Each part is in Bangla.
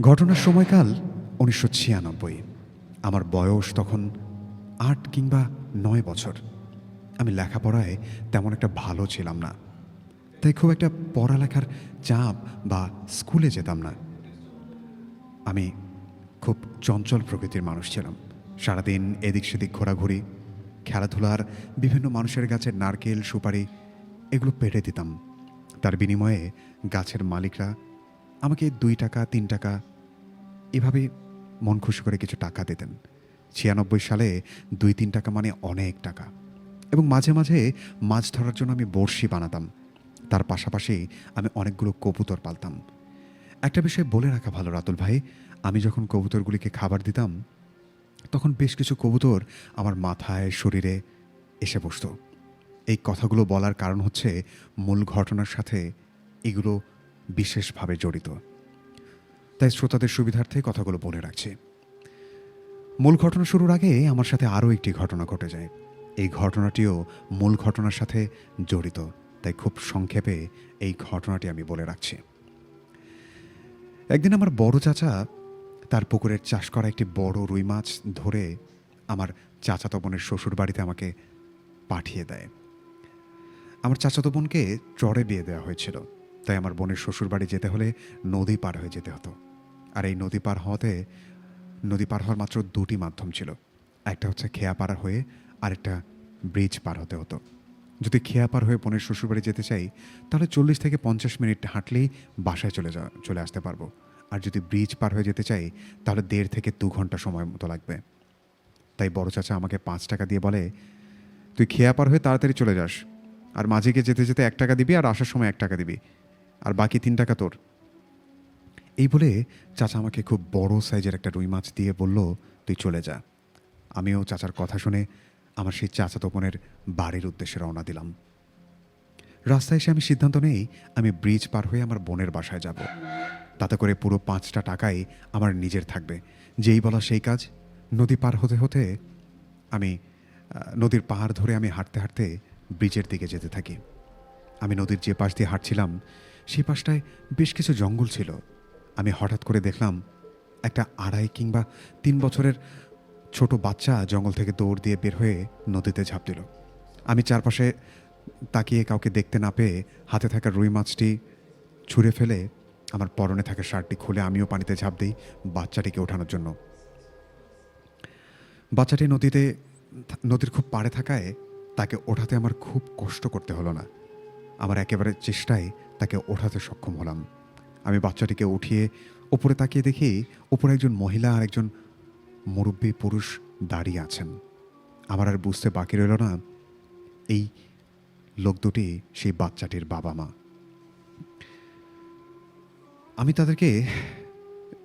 ঘটনার সময়কাল উনিশশো ছিয়ানব্বই। আমার বয়স তখন আট কিংবা নয় বছর। আমি লেখাপড়ায় তেমন একটা ভালো ছিলাম না। তাই খুব একটা পড়ালেখার চাপ বা স্কুলে যেতাম না। আমি খুব চঞ্চল প্রকৃতির মানুষ ছিলাম। সারাদিন এদিক সেদিক ঘোরাঘুরি, খেলাধুলার বিভিন্ন মানুষের গাছের নারকেল, সুপারি, এগুলো পেটে দিতাম। তার বিনিময়ে গাছের মালিকরা আমাকে দুই টাকা, তিন টাকা, এভাবে মন খুশি করে কিছু টাকা দিতেন। ছিয়ানব্বই সালে দুই, তিন টাকা মানে অনেক টাকা। এবং মাঝে মাঝে মাছ ধরার জন্য আমি বড়শি বানাতাম। তার পাশাপাশি আমি অনেকগুলো কবুতর পালতাম। একটা বিষয় বলে রাখা ভালো, রাতুল ভাই। আমি যখন কবুতরগুলিকে খাবার দিতাম, তখন বেশ কিছু কবুতর আমার মাথায়, শরীরে এসে বসতো। এই কথাগুলো বলার কারণ হচ্ছে মূল ঘটনার সাথে এগুলো বিশেষভাবে জড়িত। তাই শ্রোতাদের সুবিধার্থে কথাগুলো বলে রাখছি। মূল ঘটনা শুরুর আগে আমার সাথে আরও একটি ঘটনা ঘটে যায়। এই ঘটনাটিও মূল ঘটনার সাথে জড়িত, তাই খুব সংক্ষেপে এই ঘটনাটি আমি বলে রাখছি। একদিন আমার বড় চাচা তার পুকুরের চাষ করা একটি বড় রুই মাছ ধরে আমার চাচাতো বোনের শ্বশুর বাড়িতে আমাকে পাঠিয়ে দেয়। আমার চাচাতো বোনকে চড়ে বিয়ে দেওয়া হয়েছিল। তাই আমার বোনের শ্বশুর বাড়ি যেতে হলে নদী পার হয়ে যেতে হতো। আর এই নদী পার হওয়াতে, নদী পার হওয়ার মাত্র দুটি মাধ্যম ছিল। একটা হচ্ছে খেয়া পাড়া হয়ে আরেকটা ব্রিজ পার হতে হতো। যদি খেয়া পার হয়ে বোনের শ্বশুরবাড়ি যেতে চাই, তাহলে চল্লিশ থেকে পঞ্চাশ মিনিট হাঁটলেই বাসায় চলে যা, চলে আসতে পারব। আর যদি ব্রিজ পার হয়ে যেতে চাই, তাহলে দেড় থেকে দু ঘণ্টা সময় মতো লাগবে। তাই বড় চাচা আমাকে পাঁচ টাকা দিয়ে বলে, তুই খেয়া পার হয়ে তাড়াতাড়ি চলে যাস। আর মাঝে গিয়ে যেতে যেতে এক টাকা দিবি আর আসার সময় এক টাকা দিবি। আর বাকি তিন টাকা তোর। এই বলে চাচা আমাকে খুব বড় সাইজের একটা রুই মাছ দিয়ে বলল, তুই চলে যা। আমিও চাচার কথা শুনে আমার সেই চাচা তোপনের বাড়ির উদ্দেশ্যে রওনা দিলাম। রাস্তায় এসে আমি সিদ্ধান্ত নেই, আমি ব্রিজ পার হয়ে আমার বোনের বাসায় যাব। তাতে করে পুরো পাঁচটা টাকাই আমার নিজের থাকবে। যেই বলা সেই কাজ, নদী পার হতে হতে আমি নদীর পাহাড় ধরে আমি হাঁটতে হাঁটতে ব্রিজের দিকে যেতে থাকি। আমি নদীর যে পাশ দিয়ে হাঁটছিলাম সেই পাশটায় বেশ কিছু জঙ্গল ছিল। আমি হঠাৎ করে দেখলাম একটা আড়াই কিংবা তিন বছরের ছোট বাচ্চা জঙ্গল থেকে দৌড় দিয়ে বের হয়ে নদীতে ঝাঁপ দিল। আমি চারপাশে তাকিয়ে কাউকে দেখতে না পেয়ে হাতে থাকা রুই মাছটি ছুঁড়ে ফেলে আমার পরনে থাকা শার্টটি খুলে আমিও পানিতে ঝাঁপ দিই বাচ্চাটিকে ওঠানোর জন্য। বাচ্চাটি নদীতে নদীর খুব পাড়ে থাকায় তাকে ওঠাতে আমার খুব কষ্ট করতে হলো না। আমার একেবারে চেষ্টায় তাকে ওঠাতে সক্ষম হলাম। আমি বাচ্চাটিকে উঠিয়ে ওপরে তাকিয়ে দেখি ওপরে একজন মহিলা আর একজন মুরব্বী পুরুষ দাঁড়িয়ে আছেন। আমার আর বুঝতে বাকি রইল না, এই লোক দুটি সেই বাচ্চাটির বাবা মা। আমি তাদেরকে,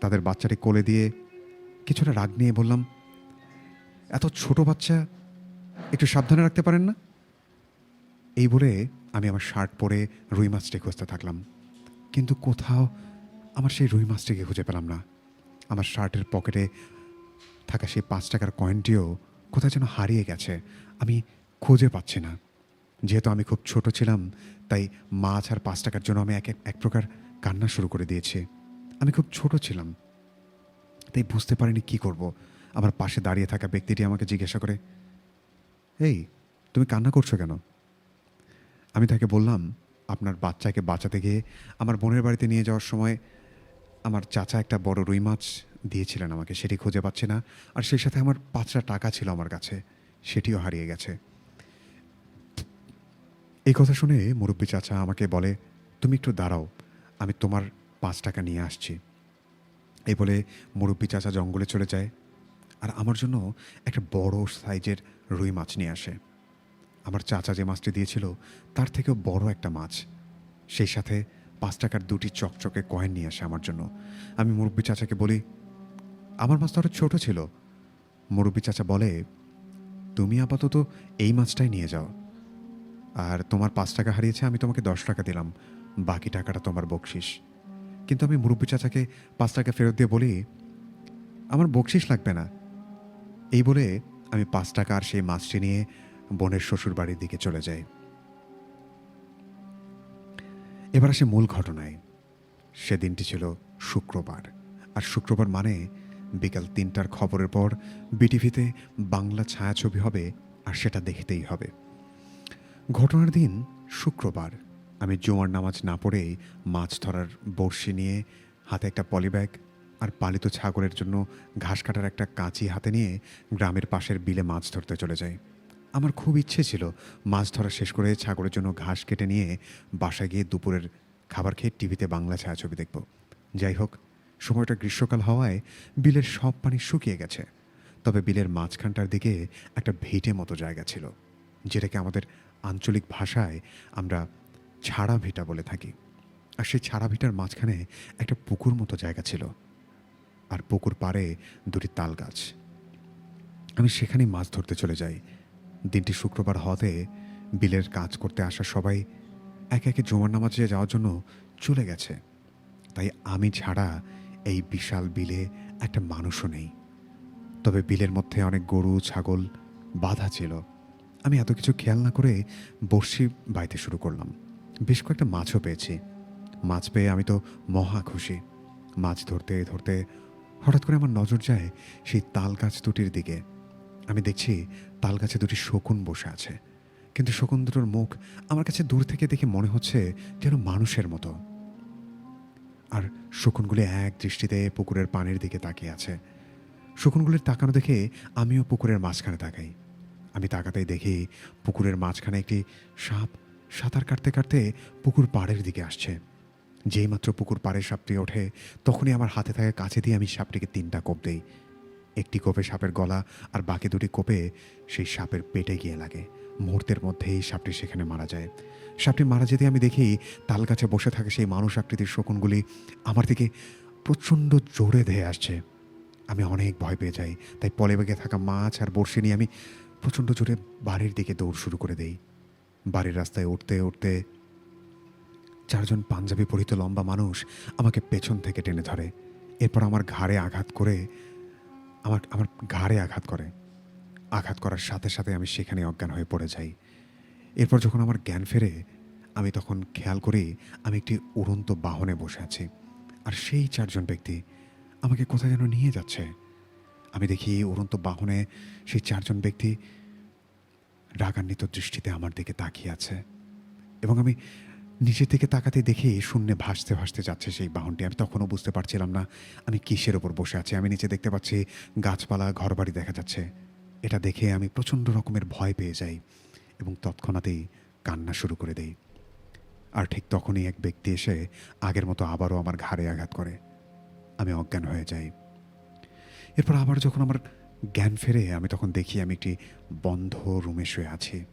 তাদের বাচ্চাটি কোলে দিয়ে কিছুটা রাগ নিয়ে বললাম, এত ছোট বাচ্চা, একটু সাবধানে রাখতে পারেন না? এই বলে আমি আমার শার্ট পরে রুই মাছটি খুঁজতে থাকলাম। কিন্তু কোথাও আমার সেই রুই মাছটিকে খুঁজে পেলাম না। আমার শার্টের পকেটে থাকা সেই পাঁচ টাকার কয়েনটিও কোথায় যেন হারিয়ে গেছে। আমি খুঁজে পাচ্ছি না। যেহেতু আমি খুব ছোট ছিলাম, তাই মাছ আর পাঁচ টাকার জন্য আমি এক এক- প্রকার কান্না শুরু করে দিয়েছি। আমি খুব ছোট ছিলাম, তাই বুঝতে পারিনি কি করব। আমার পাশে দাঁড়িয়ে থাকা ব্যক্তিটি আমাকে জিজ্ঞাসা করে, এই, তুমি কান্না করছ কেন? আমি তাকে বললাম, আপনার বাচ্চাকে বাঁচাতে গিয়ে আমার বোনের বাড়িতে নিয়ে যাওয়ার সময় আমার চাচা একটা বড় রুই মাছ দিয়েছিলেন আমাকে, সেটি খুঁজে পাচ্ছি না। আর সেই সাথে আমার পাঁচটা টাকা ছিল আমার কাছে, সেটিও হারিয়ে গেছে। এই কথা শুনে মুরব্বী চাচা আমাকে বলে, তুমি একটু দাঁড়াও, আমি তোমার পাঁচ টাকা নিয়ে আসছি। এই বলে মুরব্বী চাচা জঙ্গলে চলে যায়, আর আমার জন্য একটা বড় সাইজের রুই মাছ নিয়ে আসে। আমার চাচা যে মাছটি দিয়েছিল, তার থেকেও বড় একটা মাছ। সেই সাথে পাঁচ টাকার দুটি চকচকে কয়েন নিয়ে আসে আমার জন্য। আমি মুরব্বী চাচাকে বলি, আমার মাছ তো আরও ছোটো ছিল। মুরব্বী চাচা বলে, তুমি আপাতত এই মাছটাই নিয়ে যাও। আর তোমার পাঁচ টাকা হারিয়েছে, আমি তোমাকে দশ টাকা দিলাম। বাকি টাকাটা তোমার বকশিস। কিন্তু আমি মুরব্বী চাচাকে পাঁচ টাকা ফেরত দিয়ে বলি, আমার বকশিস লাগবে না। এই বলে আমি পাঁচ টাকা আর সেই মাছটি নিয়ে বোনের শ্বশুর বাড়ির দিকে চলে যাই এবার আসে মূল ঘটনায়। সেদিনটি ছিল শুক্রবার। আর শুক্রবার মানে বিকাল তিনটার খবরের পর বিটিভিতে বাংলা ছায়াছবি হবে আর সেটা দেখতেই হবে। ঘটনার দিন শুক্রবার। আমি জুমার নামাজ না পড়েই মাছ ধরার বড়শি নিয়ে হাতে একটা পলিব্যাগ আর পালিত ছাগলের জন্য ঘাস কাটার একটা কাঁচি হাতে নিয়ে গ্রামের পাশের বিলে মাছ ধরতে চলে যাই। আমার খুব ইচ্ছে ছিল মাছ ধরা শেষ করে ছাগলের জন্য ঘাস কেটে নিয়ে বাসায় গিয়ে দুপুরের খাবার খেয়ে টিভিতে বাংলা ছায়াছবি দেখব। যাই হোক, সময়টা গ্রীষ্মকাল হওয়ায় বিলের সব পানি শুকিয়ে গেছে। তবে বিলের মাঝখানটার দিকে একটা ভেটে মতো জায়গা ছিল, যেটাকে আমাদের আঞ্চলিক ভাষায় আমরা ছাড়া ভিটা বলে থাকি। আর সেই ছাড়া ভিটার মাঝখানে একটা পুকুর মতো জায়গা ছিল, আর পুকুর পাড়ে দুটি তাল গাছ। আমি সেখানেই মাছ ধরতে চলে যাই। দিনটি শুক্রবার হওয়াতে বিলের কাজ করতে আসা সবাই একে একে জোমার নামাজে যাওয়ার জন্য চলে গেছে। তাই আমি ছাড়া এই বিশাল বিলে একটা মানুষও নেই। তবে বিলের মধ্যে অনেক গরু, ছাগল বাধা ছিল। আমি এত কিছু খেয়াল না করে বড়শি বাইতে শুরু করলাম। বেশ কয়েকটা মাছও পেয়েছি। মাছ পেয়ে আমি তো মহা খুশি। মাছ ধরতে ধরতে হঠাৎ করে আমার নজর যায় সেই তাল গাছ দুটির দিকে। আমি দেখছি তাল গাছে দুটি শকুন বসে আছে। কিন্তু শকুন দুটোর মুখ আমার কাছে দূর থেকে দেখে মনে হচ্ছে যেন মানুষের মতো। আর শকুনগুলি এক দৃষ্টিতে পুকুরের পানির দিকে তাকিয়ে আছে। শকুনগুলির তাকানো দেখে আমিও পুকুরের মাঝখানে তাকাই। আমি তাকাতেই দেখি পুকুরের মাঝখানে একটি সাপ সাঁতার কাটতে কাটতে পুকুর পাড়ের দিকে আসছে। যেই মাত্র পুকুর পাড়ে সাপটি ওঠে, তখনই আমার হাতে থাকা কাছে দিয়ে আমি সাপটিকে তিনটা কোপ দেই। একটি কোপে সাপের গলা আর বাকি দুটি কোপে সেই সাপের পেটে গিয়ে লাগে। মুহূর্তের মধ্যেই সাপটি সেখানে মারা যায়। সাপটি মারা যেতে আমি দেখি তাল গাছে বসে থাকে সেই মানুষ আকৃতির শকুনগুলি আমার দিকে প্রচণ্ড জোরে ধেয়ে আসছে। আমি অনেক ভয় পেয়ে যাই, তাই পলে বেগে থাকা মাছ আর বড়শি নিয়ে আমি প্রচণ্ড জোরে বাড়ির দিকে দৌড় শুরু করে দেই। বাড়ির রাস্তায় উঠতে উঠতে চারজন পাঞ্জাবি পরিহিত লম্বা মানুষ আমাকে পেছন থেকে টেনে ধরে। এরপর আমার ঘাড়ে আঘাত করে আমার আমার ঘাড়ে আঘাত করে। আঘাত করার সাথে সাথে আমি সেখানে অজ্ঞান হয়ে পড়ে যাই। এরপর যখন আমার জ্ঞান ফেরে, আমি তখন খেয়াল করি আমি একটি উড়ন্ত বাহনে বসে আছি। আর সেই চারজন ব্যক্তি আমাকে কোথায় যেন নিয়ে যাচ্ছে। আমি দেখি উড়ন্ত বাহনে সেই চারজন ব্যক্তি রাগান্বিত দৃষ্টিতে আমার দিকে তাকিয়ে আছে। এবং আমি নিচের দিকে তাকাতে দেখে শূন্যে ভাসতে ভাসতে যাচ্ছে সেই বাহনটি। আমি তখনও বুঝতে পারছিলাম না আমি কিসের ওপর বসে আছি। আমি নিচে দেখতে পাচ্ছি গাছপালা, ঘরবাড়ি দেখা যাচ্ছে। এটা দেখে আমি প্রচণ্ড রকমের ভয় পেয়ে যাই এবং তৎক্ষণাতেই কান্না শুরু করে দেই। আর ঠিক তখনই এক ব্যক্তি এসে আগের মতো আবারও আমার ঘাড়ে আঘাত করে। আমি অজ্ঞান হয়ে যাই। এরপর আবার যখন আমার জ্ঞান ফেরে আমি তখন দেখি আমি একটি বন্ধ রুমে শুয়ে আছি।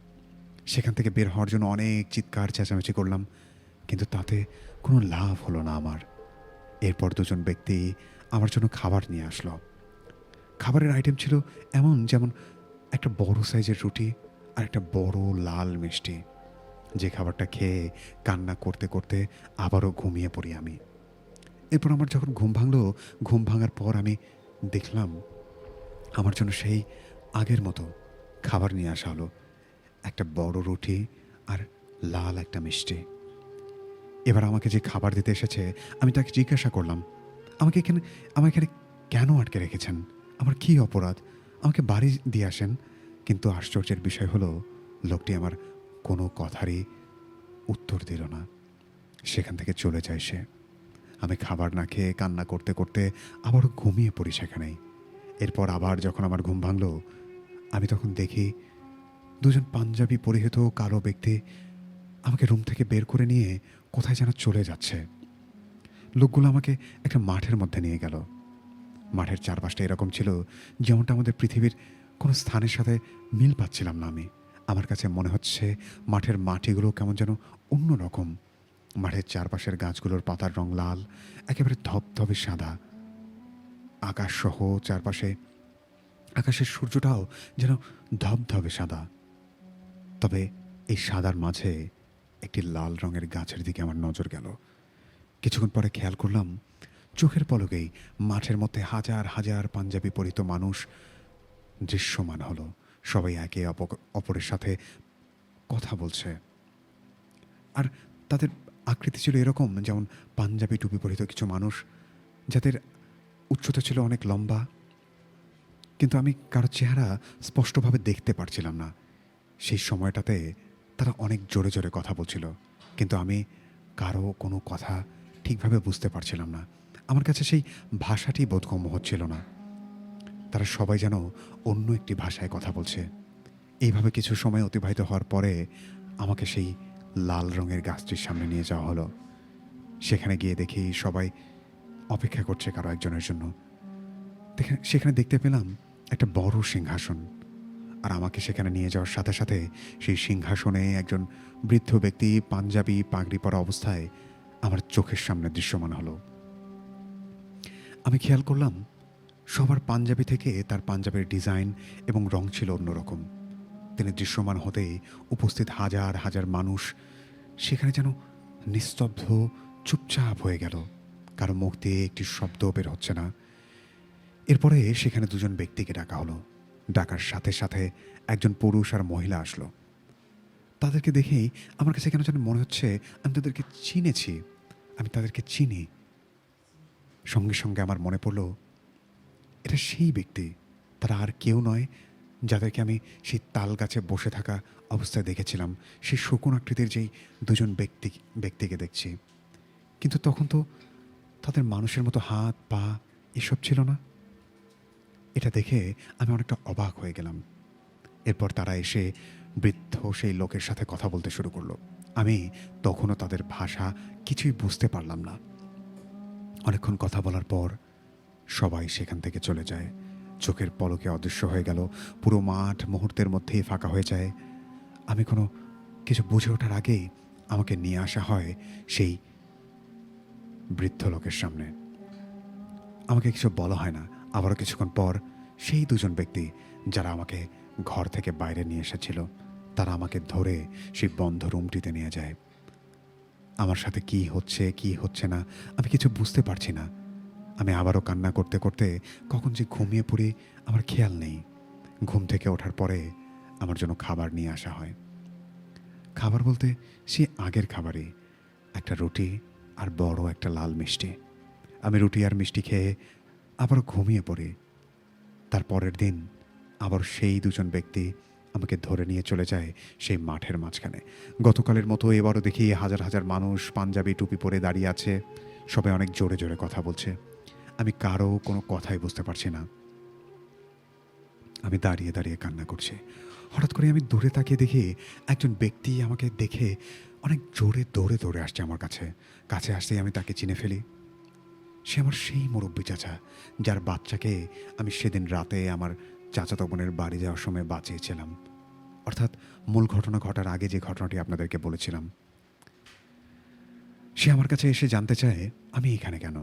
সেখান থেকে বের হওয়ার জন্য অনেক চিৎকার, চেঁচামেচি করলাম, কিন্তু তাতে কোনো লাভ হলো না আমার। এরপর দুজন ব্যক্তি আমার জন্য খাবার নিয়ে আসলো। খাবারের আইটেম ছিল এমন যেমন একটা বড় সাইজের রুটি আর একটা বড় লাল মিষ্টি। যে খাবারটা খেয়ে কান্না করতে করতে আবারও ঘুমিয়ে পড়ি আমি। এরপর আমার যখন ঘুম ভাঙলো, ঘুম ভাঙার পর আমি দেখলাম আমার জন্য সেই আগের মতো খাবার নিয়ে আসা হলো। একটা বড় রুটি আর লাল একটা মিষ্টি। এবার আমাকে যে খাবার দিতে এসেছে, আমি তাকে জিজ্ঞাসা করলাম, আমাকে এখানে আমার এখানে কেন আটকে রেখেছেন? আমার কী অপরাধ? আমাকে বাড়ি দিয়ে আসেন? কিন্তু আশ্চর্যের বিষয় হলো, লোকটি আমার কোনো কথারই উত্তর দিল না। সেখান থেকে চলে যায় সে। আমি খাবার না খেয়ে কান্না করতে করতে আবারও ঘুমিয়ে পড়ি সেখানেই। এরপর আবার যখন আমার ঘুম ভাঙলো, আমি তখন দেখি দুজন পাঞ্জাবি পরিহিত কালো ব্যক্তি আমাকে রুম থেকে বের করে নিয়ে কোথায় যেন চলে যাচ্ছে। লোকগুলো আমাকে একটা মাঠের মধ্যে নিয়ে গেল। মাঠের চারপাশটা এরকম ছিল যেমনটা আমাদের পৃথিবীর কোনো স্থানের সাথে মিল পাচ্ছিলাম না আমি। আমার কাছে মনে হচ্ছে মাঠের মাটিগুলো কেমন যেন অন্য রকম। মাঠের চারপাশের গাছগুলোর পাতার রং লাল, একেবারে ধবধবে সাদা। আকাশ সহ চারপাশে, আকাশের সূর্যটাও যেন ধবধবে সাদা। তবে এই সাদার মাঝে একটি লাল রঙের গাছের দিকে আমার নজর গেল। কিছুক্ষণ পরে খেয়াল করলাম, চোখের পলকেই মাঠের মধ্যে হাজার হাজার পাঞ্জাবি পরিত মানুষ দৃশ্যমান হলো। সবাই একে অপ- অপরের সাথে কথা বলছে। আর তাদের আকৃতি ছিল এরকম, যেমন পাঞ্জাবি টুপি পরিহিত কিছু মানুষ, যাদের উচ্চতা ছিল অনেক লম্বা। কিন্তু আমি কারও চেহারা স্পষ্টভাবে দেখতে পারছিলাম না। সেই সময়টাতে তারা অনেক জোরে জোরে কথা বলছিল। কিন্তু আমি কারও কোনো কথা ঠিকভাবে বুঝতে পারছিলাম না। আমার কাছে সেই ভাষাটি বোধগম্য হচ্ছিল না। তারা সবাই যেন অন্য একটি ভাষায় কথা বলছে। এইভাবে কিছু সময় অতিবাহিত হওয়ার পরে আমাকে সেই লাল রঙের গাছটির সামনে নিয়ে যাওয়া হলো। সেখানে গিয়ে দেখি সবাই অপেক্ষা করছে কারও একজনের জন্য। সেখানে দেখতে পেলাম একটা বড় সিংহাসন। আর আমাকে সেখানে নিয়ে যাওয়ার সাথে সাথে সেই সিংহাসনে একজন বৃদ্ধ ব্যক্তি পাঞ্জাবি পাগড়ি পরা অবস্থায় আমার চোখের সামনে দৃশ্যমান হলো। আমি খেয়াল করলাম, সবার পাঞ্জাবি থেকে তার পাঞ্জাবের ডিজাইন এবং রং ছিল অন্যরকম। তিনি দৃশ্যমান হতেই উপস্থিত হাজার হাজার মানুষ সেখানে যেন নিস্তব্ধ, চুপচাপ হয়ে গেল। কারও মুখ দিয়ে একটি শব্দ বের হচ্ছে না। এরপরে সেখানে দুজন ব্যক্তিকে ডাকা হলো। ডাকার সাথে সাথে একজন পুরুষ আর মহিলা আসলো। তাদেরকে দেখেই আমার কাছে কেন যেন মনে হচ্ছে আমি তাদেরকে চিনেছি, আমি তাদেরকে চিনি। সঙ্গে সঙ্গে আমার মনে পড়ল, এটা সেই ব্যক্তি, তারা আর কেউ নয় যাদেরকে আমি সেই তাল গাছে বসে থাকা অবস্থায় দেখেছিলাম, সেই শকুন আকৃতির যেই দুজন ব্যক্তি, ব্যক্তিকে দেখছি। কিন্তু তখন তো তাদের মানুষের মতো হাত, পা, এসব ছিল না। এটা দেখে আমি অনেকটা অবাক হয়ে গেলাম। এরপর তারা এসে বৃদ্ধ সেই লোকের সাথে কথা বলতে শুরু করল। আমি তখনও তাদের ভাষা কিছুই বুঝতে পারলাম না। অনেকক্ষণ কথা বলার পর সবাই সেখান থেকে চলে যায়। চোখের পলকে অদৃশ্য হয়ে গেল। পুরো মাঠ মুহূর্তের মধ্যেই ফাঁকা হয়ে যায়। আমি কোনো কিছু বুঝে ওঠার আগেই আমাকে নিয়ে আসা হয় সেই বৃদ্ধ লোকের সামনে। আমাকে কিছু বলা হয় না। আবারও কিছুক্ষণ পর সেই দুজন ব্যক্তি যারা আমাকে ঘর থেকে বাইরে নিয়ে এসেছিল, তারা আমাকে ধরে সেই বন্ধ রুমটিতে নিয়ে যায়। আমার সাথে কি হচ্ছে কি হচ্ছে না, আমি কিছু বুঝতে পারছি না। আমি আবারও কান্না করতে করতে কখন যে ঘুমিয়ে পড়ি, আমার খেয়াল নেই। ঘুম থেকে ওঠার পরে আমার জন্য খাবার নিয়ে আসা হয়। খাবার বলতে সে আগের খাবারই, একটা রুটি আর বড় একটা লাল মিষ্টি। আমি রুটি আর মিষ্টি খেয়ে আবার ঘুমিয়ে পড়ে। তার পরের দিন আবার সেই দুজন ব্যক্তি আমাকে ধরে নিয়ে চলে যায় সেই মাঠের মাঝখানে। গতকালের মতো এবারও দেখি হাজার হাজার মানুষ পাঞ্জাবি টুপি পরে দাঁড়িয়ে আছে। সবাই অনেক জোরে জোরে কথা বলছে। আমি কারও কোনো কথাই বুঝতে পারছি না। আমি দাঁড়িয়ে দাঁড়িয়ে কান্না করছি। হঠাৎ করে আমি দূরে তাকিয়ে দেখি একজন ব্যক্তি আমাকে দেখে অনেক জোরে দৌড়ে দৌড়ে আসছে আমার কাছে। কাছে আসতেই আমি তাকে চিনে ফেলি। সে আমার সেই মুরব্বী চাচা, যার বাচ্চাকে আমি সেদিন রাতে আমার চাচাতো বোনের বাড়ি যাওয়ার সময় বাঁচিয়েছিলাম। অর্থাৎ মূল ঘটনা ঘটার আগে যে ঘটনাটি আপনাদেরকে বলেছিলাম, সে আমার কাছে এসে জানতে চায়, আমি এখানে কেন?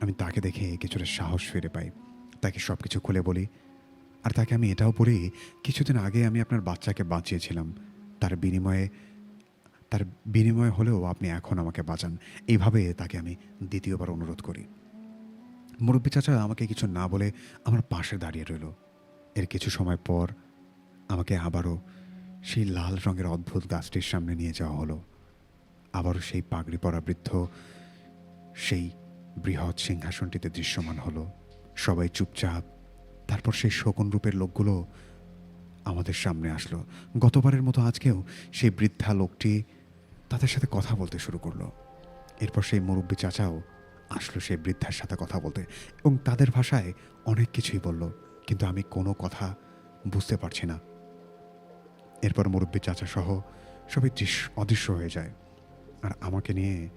আমি তাকে দেখে কিছুটা সাহস ফিরে পাই। তাকে সব কিছু খুলে বলি, আর তাকে আমি এটাও বলি, কিছুদিন আগে আমি আপনার বাচ্চাকে বাঁচিয়েছিলাম। তার বিনিময়ে তার বিনিময় হলেও আপনি এখন আমাকে বাঁচান। এইভাবে তাকে আমি দ্বিতীয়বার অনুরোধ করি। মুরব্বী চাচা আমাকে কিছু না বলে আমার পাশে দাঁড়িয়ে রইল। এর কিছু সময় পর আমাকে আবারও সেই লাল রঙের অদ্ভুত গাছটির সামনে নিয়ে যাওয়া হলো। আবারও সেই পাগড়ি পরা বৃদ্ধ, সেই বৃহৎ সিংহাসনটিতে দৃশ্যমান হলো। সবাই চুপচাপ, তারপর সেই শকুন রূপের লোকগুলো আমাদের সামনে আসলো। গতবারের মতো আজকেও সেই বৃদ্ধা লোকটি তাদের সাথে কথা বলতে শুরু করল। এরপর সেই মুরব্বী চাচাও আসলো সেই বৃদ্ধার সাথে কথা বলতে এবং তাদের ভাষায় অনেক কিছুই বলল, কিন্তু আমি কোনো কথা বুঝতে পারছি না। এরপর মুরব্বী চাচা সহ সবাই দৃশ্য- অদৃশ্য হয়ে যায়। আর আমাকে নিয়ে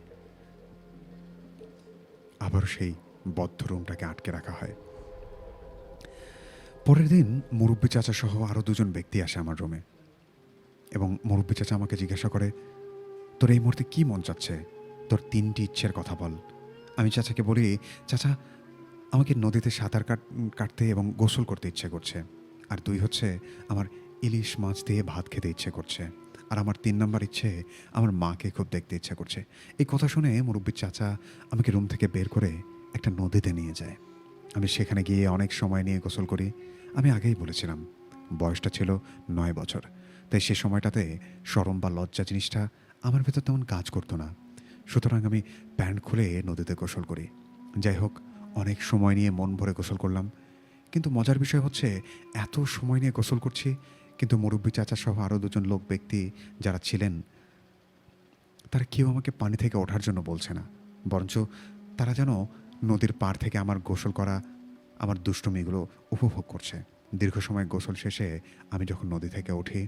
আবার সেই বদ্ধ রুমটাকে আটকে রাখা হয়। পরের দিন মুরব্বী চাচা সহ আরও দুজন ব্যক্তি আসে আমার রুমে এবং মুরব্বী চাচা আমাকে জিজ্ঞাসা করে তোর এই মুহূর্তে কি মন চাচ্ছে? তোর তিনটি ইচ্ছের কথা বল। আমি চাচাকে বলি, চাচা, আমাকে নদীতে সাঁতার কাট, কাটতে এবং গোসল করতে ইচ্ছে করছে। আর দুই হচ্ছে, আমার ইলিশ মাছ দিয়ে ভাত খেতে ইচ্ছে করছে। আর আমার তিন নম্বর ইচ্ছে, আমার মাকে খুব দেখতে ইচ্ছে করছে। এই কথা শুনে মুরব্বীর চাচা আমাকে রুম থেকে বের করে একটা নদীতে নিয়ে যায়। আমি সেখানে গিয়ে অনেক সময় নিয়ে গোসল করি। আমি আগেই বলেছিলাম, বয়সটা ছিল নয় বছর। তাই সে সময়টাতে সরম বা লজ্জা জিনিসটা আমার ভেতর তেমন কাজ করতো না। সুতরাং আমি প্যান্ট খুলে নদীতে গোসল করি। যাই হোক, অনেক সময় নিয়ে মন ভরে গোসল করলাম। কিন্তু মজার বিষয় হচ্ছে, এত সময় নিয়ে গোসল করছি, কিন্তু মুরব্বী চাচা সহ আরও দুজন লোক, ব্যক্তি যারা ছিলেন, তারা কেউ আমাকে পানি থেকে ওঠার জন্য বলছে না। বরঞ্চ তারা যেন নদীর পার থেকে আমার গোসল করা, আমার দুষ্টুমিগুলো উপভোগ করছে। দীর্ঘ সময় গোসল শেষে আমি যখন নদী থেকে উঠি,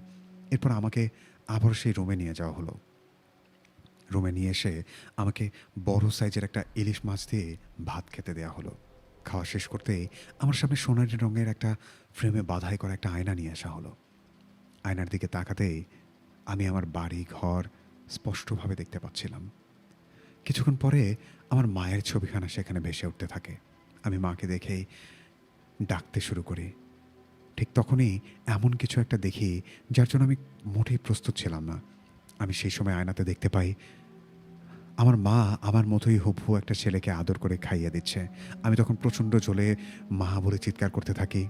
এরপর আমাকে আবার সেই রুমে নিয়ে যাওয়া হলো। রুমে নিয়ে এসে আমাকে বড় সাইজের একটা ইলিশ মাছ দিয়ে ভাত খেতে দেওয়া হলো। খাওয়া শেষ করতে আমার সামনে সোনালি রঙের একটা ফ্রেমে বাধাই করা একটা আয়না নিয়ে আসা হলো। আয়নার দিকে তাকাতেই আমি আমার বাড়ি, ঘর স্পষ্টভাবে দেখতে পাচ্ছিলাম। কিছুক্ষণ পরে আমার মায়ের ছবিখানা সেখানে ভেসে উঠতে থাকে। আমি মাকে দেখে ডাকতে শুরু করি। ঠিক তখনই এমন কিছু একটা দেখি যার জন্য আমি মোটেই প্রস্তুত ছিলাম না। আমি সেই সময় আয়নাতে দেখতে পাই আমার মা আমার মতোই হুবহু একটা ছেলেকে আদর করে খাইয়ে দিচ্ছে। আমি তখন প্রচণ্ড জ্বলে মা বলে চিৎকার করতে থাকি।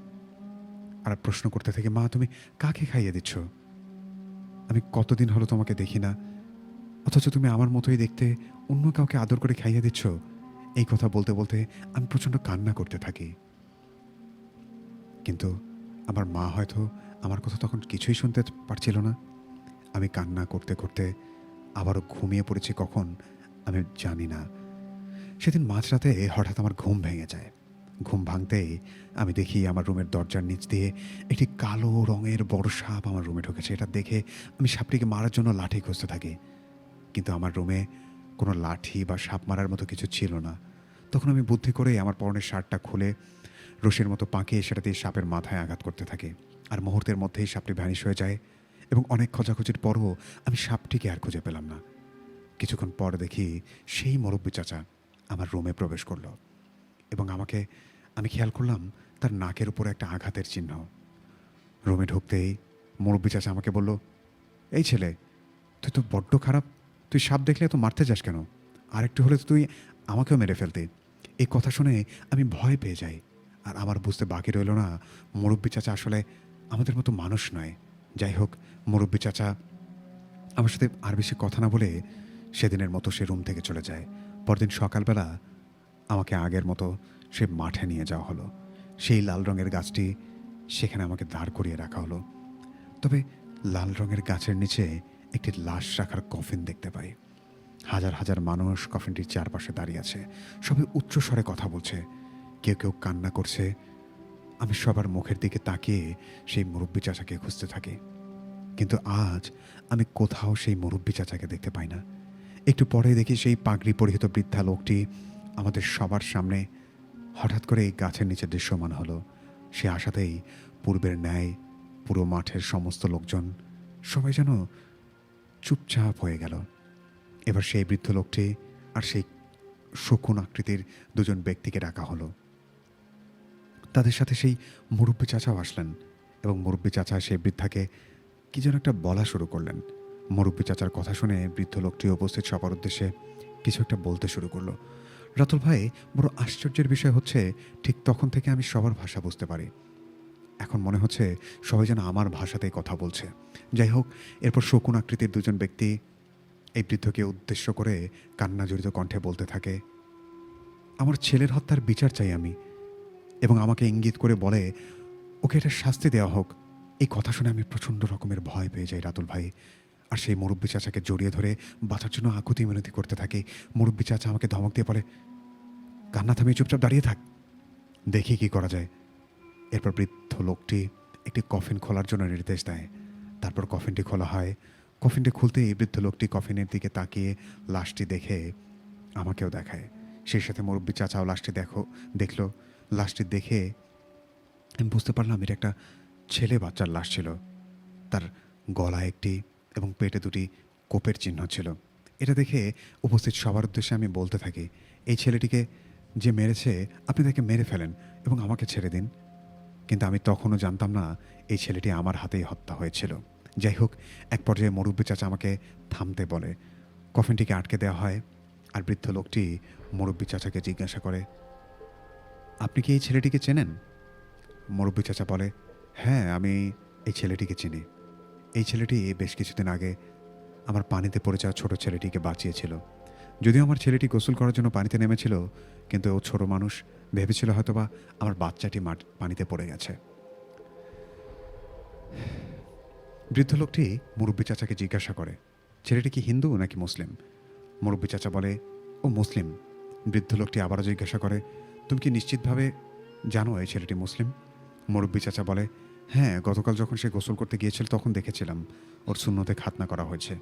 আর প্রশ্ন করতে থাকি, মা, তুমি কাকে খাইয়ে দিচ্ছ? আমি কতদিন হলো তোমাকে দেখি না। অথচ তুমি আমার মতোই দেখতে অন্য কাউকে আদর করে খাইয়ে দিচ্ছ? এই কথা বলতে বলতে আমি প্রচণ্ড কান্না করতে থাকি। কিন্তু আমার মা হয়তো আমার কথা তখন কিছুই শুনতে পারছিল না। আমি কান্না করতে করতে আবারও ঘুমিয়ে পড়েছি কখন, আমি জানি না। সেদিন মাঝরাতে হঠাৎ আমার ঘুম ভেঙে যায়। ঘুম ভাঙতেই আমি দেখি আমার রুমের দরজার নিচ দিয়ে একটি কালো রঙের বড় সাপ আমার রুমে ঢুকেছে। এটা দেখে আমি সাপটিকে মারার জন্য লাঠি খুঁজতে থাকি। কিন্তু আমার রুমে কোনো লাঠি বা সাপ মারার মতো কিছু ছিল না। তখন আমি বুদ্ধি করে আমার পরনের শার্টটা খুলে রশির মতো পাকিয়ে সেটা দিয়ে সাপের মাথায় আঘাত করতে থাকি। আর মুহূর্তের মধ্যেই সাপটি ভ্যানিশ হয়ে যায়। এবং অনেক খোঁজাখুঁজির পরও আমি সাপটিকে আর খুঁজে পেলাম না। কিছুক্ষণ পর দেখি সেই মুরব্বী চাচা আমার রুমে প্রবেশ করল এবং আমাকে, আমি খেয়াল করলাম তার নাকের উপর একটা আঘাতের চিহ্ন। রুমে ঢুকতেই মুরব্বী চাচা আমাকে বলল, এই ছেলে, তুই তো বড্ড খারাপ, তুই সাপ দেখলে তো মারতে যাস কেন? আরেকটু হলে তো তুই আমাকেও মেরে ফেলতে। এই কথা শুনে আমি ভয় পেয়ে যাই। আর আমার বুঝতে বাকি রইল না, মুরব্বী চাচা আসলে আমাদের মতো মানুষ নয়। যাই হোক, মুরব্বী চাচা, আমার সাথে আর বেশি কথা না বলে সেদিনের মতো সে রুম থেকে চলে যায়। পরদিন সকালবেলা আমাকে আগের মতো সে মাঠে নিয়ে যাওয়া হলো। সেই লাল রঙের গাছটি সেখানে আমাকে দাঁড় করিয়ে রাখা হলো। তবে লাল রঙের গাছের নিচে একটি লাশ রাখার কফিন দেখতে পাই। হাজার হাজার মানুষ কফিনটির চারপাশে দাঁড়িয়ে আছে। সবাই উচ্চস্বরে কথা বলছে। কেউ কেউ কান্না করছে। আমি সবার মুখের দিকে তাকিয়ে সেই মুরব্বী চাচাকে খুঁজতে থাকি। কিন্তু আজ আমি কোথাও সেই মুরব্বী চাচাকে দেখতে পাই না। একটু পরে দেখি সেই পাগড়ি পরিহিত বৃদ্ধা লোকটি আমাদের সবার সামনে হঠাৎ করে এই গাছের নিচে দৃশ্যমান হলো। সে আসাতেই পূর্বের ন্যায় পুরো মাঠের সমস্ত লোকজন সবাই যেন চুপচাপ হয়ে গেল। এবার সেই বৃদ্ধ লোকটি আর সেই শকুন আকৃতির দুজন ব্যক্তিকে ডাকা হলো। তাদের সাথে সেই মুরব্বী চাচাও আসলেন এবং মুরব্বী চাচা সেই বৃদ্ধাকে কি যেন একটা বলা শুরু করলেন। মুরব্বী চাচার কথা শুনে বৃদ্ধ লোকটি উপস্থিত সবার উদ্দেশ্যে কিছু একটা বলতে শুরু করল। রাতুল ভাই, বড় আশ্চর্যের বিষয় হচ্ছে, ঠিক তখন থেকে আমি সবার ভাষা বুঝতে পারি। এখন মনে হচ্ছে সবাই যেন আমার ভাষাতেই কথা বলছে। যাই হোক, এরপর শকুন আকৃতির দুজন ব্যক্তি এই বৃদ্ধকে উদ্দেশ্য করে কান্না জড়িত কণ্ঠে বলতে থাকে, আমার ছেলের হত্যার বিচার চাই আমি। এবং আমাকে ইঙ্গিত করে বলে, ওকে এটা শাস্তি দেওয়া হোক। এই কথা শুনে আমি প্রচণ্ড রকমের ভয় পেয়ে যাই রাতুল ভাই। আর সেই মুরব্বী চাচাকে জড়িয়ে ধরে বাঁচার জন্য আকুতি মিনতি করতে থাকি। মুরব্বী চাচা আমাকে ধমক দিয়ে বলে কান্না থামিয়ে চুপচাপ দাঁড়িয়ে থাক। দেখি কি করা যায়। এরপর বৃদ্ধ লোকটি একটি কফিন খোলার জন্য নির্দেশ দেয়। তারপর কফিনটি খোলা হয়। কফিনটি খুলতেই বৃদ্ধ লোকটি কফিনের দিকে তাকিয়ে লাশটি দেখে আমাকেও দেখায়। সেই সাথে মুরব্বী চাচাও লাশটি দেখো, দেখল। লাশটি দেখে আমি বুঝতে পারলাম এটা একটা ছেলে বাচ্চার লাশ ছিল। তার গলায় একটি এবং পেটে দুটি কোপের চিহ্ন ছিল। এটা দেখে উপস্থিত সবার উদ্দেশ্যে আমি বলতে থাকি, এই ছেলেটিকে যে মেরেছে, আপনি তাকে মেরে ফেলেন এবং আমাকে ছেড়ে দিন। কিন্তু আমি তখনও জানতাম না, এই ছেলেটি আমার হাতেই হত্যা হয়েছিল। যাই হোক, এক পর্যায়ে মুরব্বী চাচা আমাকে থামতে বলে, কফিনটিকে আটকে দেওয়া হয়। আর বৃদ্ধ লোকটি মুরব্বী চাচাকে জিজ্ঞাসা করে আপনি কি এই ছেলেটিকে চেনেন? মুরব্বী চাচা বলে হ্যাঁ আমি এই ছেলেটিকে চিনি। এই ছেলেটি বেশ কিছুদিন আগে আমার পানিতে পড়ে যাওয়া ছোট ছেলেটিকে বাঁচিয়েছিল। যদিও আমার ছেলেটি গোসল করার জন্য পানিতে নেমেছিল, কিন্তু ও ছোট মানুষ ভেবেছিল হয়তোবা আমার বাচ্চাটি মাঠ, পানিতে পড়ে গেছে। বৃদ্ধ লোকটি মুরব্বী চাচাকে জিজ্ঞাসা করে, ছেলেটি কি হিন্দু নাকি মুসলিম? মুরব্বী চাচা বলে, ও মুসলিম। বৃদ্ধ লোকটি আবারও জিজ্ঞাসা করে তুমি কি নিশ্চিতভাবে জানো এই ছেলেটি মুসলিম? মুরব্বী চাচা বলে হ্যাঁ গতকাল যখন সে গোসল করতে গিয়েছিল তখন দেখেছিলাম। ওর শূন্যতে খাতনা করা হয়েছে।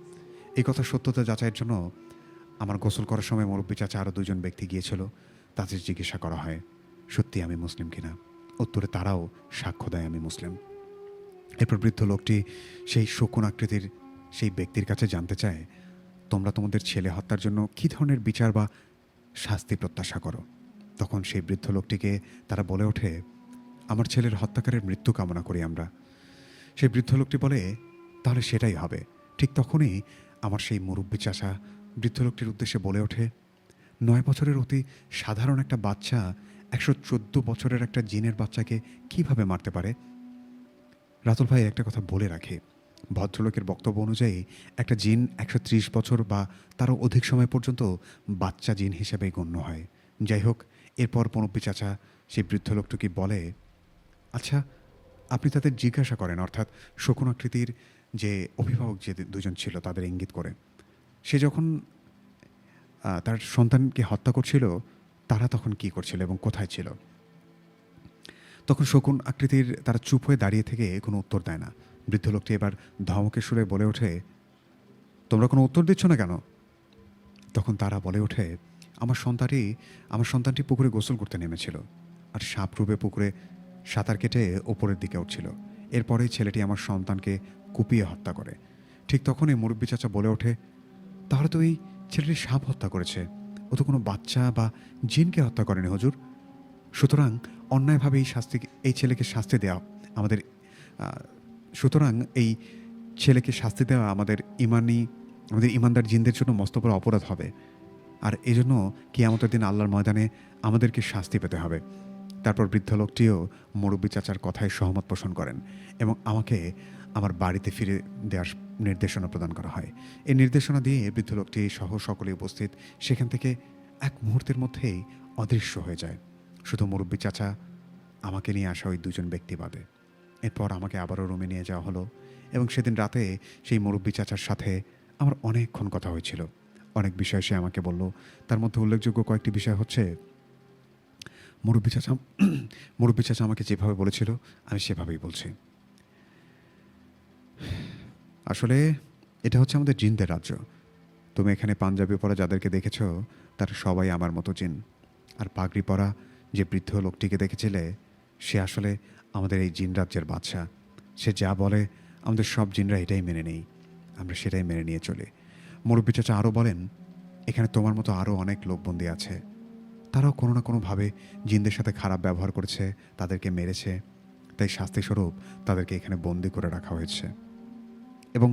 এই কথা সত্যতা যাচাইয়ের জন্য আমার গোসল করার সময় মুরব্বী চাচা আরও দুজন ব্যক্তি গিয়েছিল। তাদের জিজ্ঞাসা করা হয়, সত্যি আমি মুসলিম কিনা? উত্তরে, তারাও সাক্ষ্য দেয় আমি মুসলিম। এরপর বৃদ্ধ লোকটি সেই শকুন আকৃতির সেই ব্যক্তির কাছে জানতে চায়, তোমরা তোমাদের ছেলে হত্যার জন্য কী ধরনের বিচার বা শাস্তি প্রত্যাশা করো? তখন সেই বৃদ্ধ লোকটিকে তারা বলে ওঠে, আমার ছেলের হত্যাকারের মৃত্যু কামনা করি আমরা। সেই বৃদ্ধ লোকটি বলে, তাহলে সেটাই হবে। ঠিক তখনই আমার সেই মুরব্বী চাষা বৃদ্ধ লোকটির উদ্দেশ্যে বলে ওঠে, নয় বছরের অতি সাধারণ একটা বাচ্চা একশো চোদ্দ বছরের একটা জিনের বাচ্চাকে কীভাবে মারতে পারে? রাতুল ভাই একটা কথা বলে রাখে, ভদ্রলোকের বক্তব্য অনুযায়ী একটা জিন একশো ত্রিশ বছর বা তারও অধিক সময় পর্যন্ত বাচ্চা জিন হিসেবে গণ্য হয়। যাই হোক এরপর পনব্বী চাচা সেই বৃদ্ধ লোকটিকে বলে আচ্ছা আপনি তাদের জিজ্ঞাসা করেন, অর্থাৎ শকুন আকৃতির যে অভিভাবক যে দুজন ছিল তাদের ইঙ্গিত করে। সে যখন তার সন্তানকে হত্যা করছিল, তারা তখন কি করছিল এবং কোথায় ছিল? তখন শকুন আকৃতির তারা চুপ হয়ে দাঁড়িয়ে থেকে কোনো উত্তর দেয় না। বৃদ্ধ লোকটি এবার ধমকের সুরে বলে ওঠে, তোমরা কোনো উত্তর দিচ্ছ না কেন? তখন তারা বলে ওঠে আমার সন্তানটি আমার সন্তানটি পুকুরে গোসল করতে নেমেছিল আর সাপ রূপে পুকুরে সাঁতার কেটে ওপরের দিকে উঠছিল। এরপরেই ছেলেটি আমার সন্তানকে কুপিয়ে হত্যা করে। ঠিক তখনই মুরব্বী চাচা বলে ওঠে, তাহলে তো এই ছেলেটি সাপ হত্যা করেছে। ও তো কোনো বাচ্চা বা জিনকে হত্যা করেনি, হুজুর। সুতরাং অন্যায়ভাবে এই শাস্তি, এই ছেলেকে শাস্তি দেওয়া আমাদের সুতরাং এই ছেলেকে শাস্তি দেওয়া আমাদের ইমানি, আমাদের ইমানদার জিনদের জন্য মস্ত বড় অপরাধ হবে। আর এই জন্য কি আমাদের দিন আল্লাহর ময়দানে আমাদেরকে শাস্তি পেতে হবে। তারপর বৃদ্ধ লোকটিও মুরব্বী চাচার কথায় সহমত পোষণ করেন এবং আমাকে আমার বাড়িতে ফিরে দেওয়ার নির্দেশনা প্রদান করা হয়। এই নির্দেশনা দিয়ে বৃদ্ধ লোকটি সহ সকলে উপস্থিত, সেখান থেকে এক মুহূর্তের মধ্যেই অদৃশ্য হয়ে যায়। শুধু মুরব্বী চাচা, আমাকে নিয়ে আসা ওই দুজন ব্যক্তি বাদে। এরপর আমাকে আবারও রুমে নিয়ে যাওয়া হলো এবং সেদিন রাতে সেই মুরব্বী চাচার সাথে আমার অনেকক্ষণ কথা হয়েছিল। বিষয় সে আমাকে বলল। তার মধ্যে উল্লেখযোগ্য কয়েকটি বিষয় হচ্ছে, মুরব্বী চাচা মুরব্বী চাচা আমাকে যেভাবে বলেছিল, আমি সেভাবেই বলছি। আসলে এটা হচ্ছে আমাদের জিনদের রাজ্য। তুমি এখানে পাঞ্জাবি পরা যাদেরকে দেখেছ, তারা সবাই আমার মতো জিন। আর পাগড়ি পরা যে বৃদ্ধ লোকটিকে দেখেছিলে, সে আসলে আমাদের এই জিন রাজ্যের বাদশা সে যা বলে, আমাদের সব জিনরা এটাই মেনে নেই। আমরা সেটাই মেনে নিয়ে চলি। মুরব্বী চাচা আরও বলেন, এখানে তোমার মতো আরও অনেক লোকবন্দি আছে। তারাও কোনো না কোনোভাবে জিনদের সাথে খারাপ ব্যবহার করেছে, তাদেরকে মেরেছে। তাই শাস্তিস্বরূপ তাদেরকে এখানে বন্দি করে রাখা হয়েছে। এবং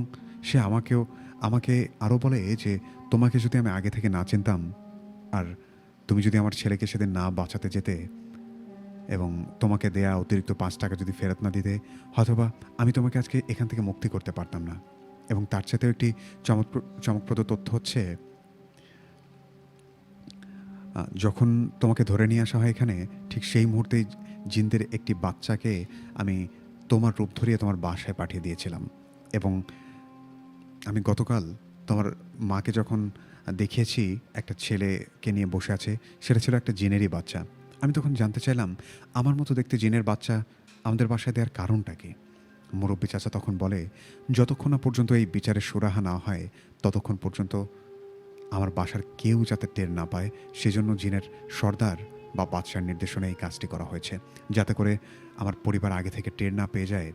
সে আমাকেও, আমাকে আরও বলে যে, তোমাকে যদি আমি আগে থেকে না চিনতাম, আর তুমি যদি আমার ছেলেকে সেদিন না বাঁচাতে যেতে, এবং তোমাকে দেয়া অতিরিক্ত পাঁচ টাকা যদি ফেরত না দিতে, হয়তোবা আমি তোমাকে আজকে এখান থেকে মুক্তি করতে পারতাম না। এবং তার সাথেও একটি চমক চমকপ্রদ তথ্য হচ্ছে যখন তোমাকে ধরে নিয়ে আসা হয় এখানে, ঠিক সেই মুহূর্তেই জিনদের একটি বাচ্চাকে আমি তোমার রূপ ধরিয়ে তোমার বাসায় পাঠিয়ে দিয়েছিলাম। এবং আমি গতকাল তোমার মাকে যখন দেখিয়েছি, একটা ছেলেকে নিয়ে বসে আছে, সেটা ছিল একটা জিনেরই বাচ্চা। আমি তখন জানতে চাইলাম, আমার মতো দেখতে জিনের বাচ্চা আমাদের বাসায় দেওয়ার কারণটা কি? মুরব্বী চাচা তখন বলে, যতক্ষণ না পর্যন্ত এই বিচারের সুরাহা না হয়, ততক্ষণ পর্যন্ত আমার বাসার কেউ যাতে টের না পায়, সেজন্য জিনের সর্দার বা বাদশার নির্দেশনে এই কাজটি করা হয়েছে। যাতে করে আমার পরিবার আগে থেকে টের না পেয়ে যায়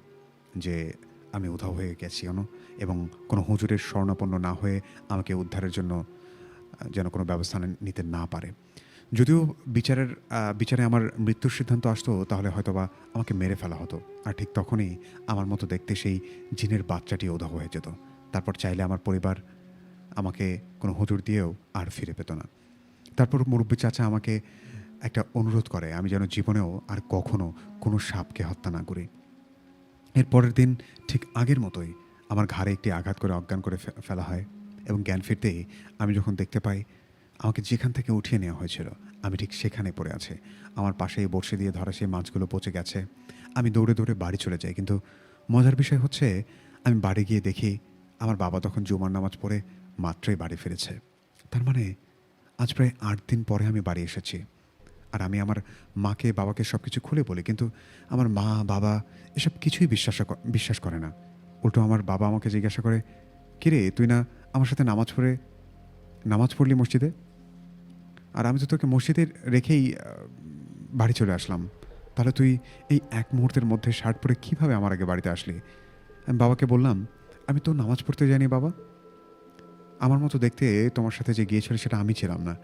যে আমি উধাও হয়ে গেছি কেন এবং কোনো হুজুরের স্বর্ণপন্ন না হয়ে আমাকে উদ্ধারের জন্য যেন কোনো ব্যবস্থা নিতে না পারে। যদিও বিচারের বিচারে আমার মৃত্যুর সিদ্ধান্ত আসতো, তাহলে হয়তোবা আমাকে মেরে ফেলা হতো। আর ঠিক তখনই আমার মতো দেখতে সেই জিনের বাচ্চাটি উধাও হয়ে যেত। তারপর চাইলে আমার পরিবার আমাকে কোনো হুজুর দিয়েও আর ফিরে পেত না। তারপর মুরব্বী চাচা আমাকে একটা অনুরোধ করে, আমি যেন জীবনেও আর কখনো কোনো সাপকে হত্যা না করি। এর পরের দিন ঠিক আগের মতোই আমার ঘাড়ে একটি আঘাত করে অজ্ঞান করে ফেলা হয় এবং জ্ঞান ফিরতেই আমি যখন দেখতে পাই আমাকে যেখান থেকে উঠিয়ে নেওয়া হয়েছিল, আমি ঠিক সেখানে পড়ে আছে। আমার পাশেই বর্ষে দিয়ে ধরা সেই মাছগুলো পচে গেছে। আমি দৌড়ে দৌড়ে বাড়ি চলে যাই, কিন্তু মজার বিষয় হচ্ছে, আমি বাড়ি গিয়ে দেখি আমার বাবা তখন জুমার নামাজ পড়ে মাত্রই বাড়ি ফিরেছে। তার মানে আজ প্রায় আট দিন পরে আমি বাড়ি এসেছি। আর আমি আমার মাকে, বাবাকে সব কিছু খুলে বলি, কিন্তু আমার মা, বাবা এসব কিছুই বিশ্বাস বিশ্বাস করে না। উল্টো আমার বাবা আমাকে জিজ্ঞাসা করে, কিরে, তুই না আমার সাথে নামাজ পড়ে, নামাজ পড়লি মসজিদে? আর আমি তো তোকে মসজিদে রেখেই বাড়ি চলে আসলাম। তাহলে তুই এই এক মুহূর্তের মধ্যে শার্ট পরে কীভাবে আমার আগে বাড়িতে আসলি? আমি বাবাকে বললাম, আমি তো নামাজ পড়তে যাইনি বাবা। আমার মতো দেখতে তোমার সাথে যে গিয়েছিল সেটা আমি ছিলাম না।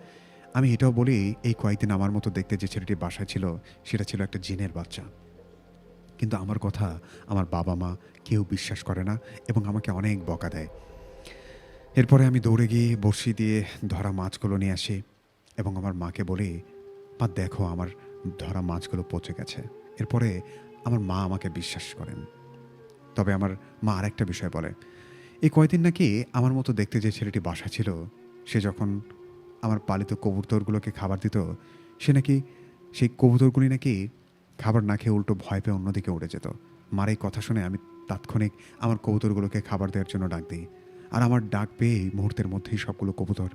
আমি এটাও বলি, এই কয়েকদিন আমার মতো দেখতে যে ছেলেটি বাসায় ছিল, সেটা ছিল একটা জিনের বাচ্চা। কিন্তু আমার কথা আমার বাবা মা কেউ বিশ্বাস করে না এবং আমাকে অনেক বকা দেয়। এরপরে আমি দৌড়ে গিয়ে বড়শি দিয়ে ধরা মাছগুলো নিয়ে আসি। এবং আমার মাকে বলি, মা, দেখো আমার ধরা মাছগুলো পচে গেছে। এরপরে আমার মা আমাকে বিশ্বাস করেন। তবে আমার মা আরেকটা বিষয় বলে, এই কয়দিন নাকি আমার মতো দেখতে যে ছেলেটি বাসা ছিল, সে যখন আমার পালিত কবুতরগুলোকে খাবার দিত, সে নাকি, সেই কবুতরগুলি নাকি খাবার না খেয়ে উল্টো ভয় পেয়ে অন্যদিকে উড়ে যেত। মার এই কথা শুনে আমি তাৎক্ষণিক আমার কবুতরগুলোকে খাবার দেওয়ার জন্য ডাক দিই। আর আমার ডাক পেয়েই মুহূর্তের মধ্যেই সবগুলো কবুতর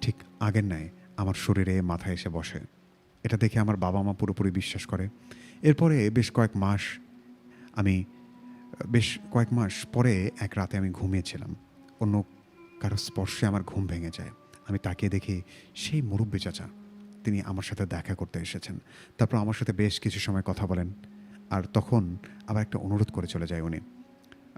ঠিক আগের ন্যায় আমার শরীরে মাথায় এসে বসে। এটা দেখে আমার বাবা মা পুরোপুরি বিশ্বাস করে। এরপরে বেশ কয়েক মাস আমি, বেশ কয়েক মাস পরে এক রাতে আমি ঘুমিয়েছিলাম। অন্য কারও স্পর্শে আমার ঘুম ভেঙে যায়। আমি তাকিয়ে দেখি সেই মুরব্বী চাচা, তিনি আমার সাথে দেখা করতে এসেছেন। তারপর আমার সাথে বেশ কিছু সময় কথা বলেন। আর তখন আবার একটা অনুরোধ করে চলে যায় উনি।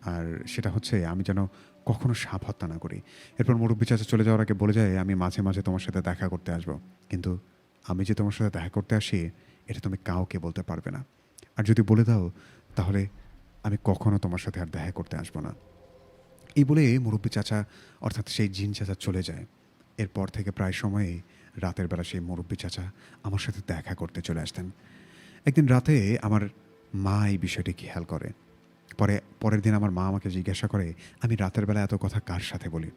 আর সেটা হচ্ছে, আমি যেন কখনো সাপ হত্যা না করি। এরপর মুরব্বী চাচা চলে যাওয়ার আগে বলে যায়, আমি মাঝে মাঝে তোমার সাথে দেখা করতে আসব। কিন্তু আমি যে তোমার সাথে দেখা করতে আসি, এটা তুমি কাউকে বলতে পারবে না। আর যদি বলে দাও, তাহলে আমি কখনো তোমার সাথে আর দেখা করতে আসব না। এই বলে মুরব্বী চাচা, অর্থাৎ সেই জিন চাচা চলে যায়। এরপর থেকে প্রায় সময়ে রাতের বেলা সেই মুরব্বী চাচা আমার সাথে দেখা করতে চলে আসতেন। একদিন রাতে আমার মা এই বিষয়টি খেয়াল করে। পরে, পরের দিন আমার মা আমাকে জিজ্ঞাসা করে, আমি রাতের বেলা এত কথা কার সাথে বলি?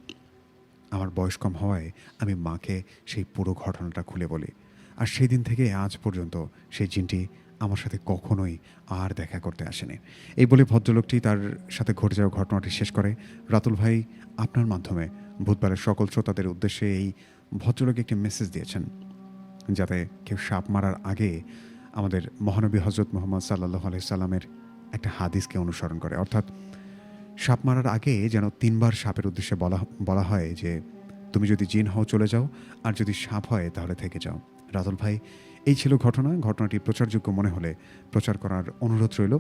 আমার বয়স কম হওয়ায় আমি মাকে সেই পুরো ঘটনাটা খুলে বলি। আর সেই দিন থেকে আজ পর্যন্ত সেই জিনটি আমার সাথে কখনোই আর দেখা করতে আসেনি। এই বলে ভদ্রলোকটি তার সাথে ঘটে যাওয়া ঘটনাটি শেষ করে, রাতুল ভাই, আপনার মাধ্যমে বুধবারের সকল শ্রোতাদের উদ্দেশ্যে এই ভদ্রলোকে একটি মেসেজ দিয়েছেন, যাতে কেউ সাপ মারার আগে আমাদের মহানবী হজরত মোহাম্মদ সাল্লাহ আলাইসাল্লামের একটা হাদিসকে অনুসরণ করে। অর্থাৎ সাপ মারার আগে যেন তিনবার সাপের উদ্দেশ্যে বলা বলা হয় যে, তুমি যদি জিন হও চলে যাও, আর যদি সাপ হয় তাহলে থেকে যাও। রাতুল ভাই, এই ছিল ঘটনা। ঘটনাটি প্রচারযোগ্য মনে হলে প্রচার করার অনুরোধ রইল।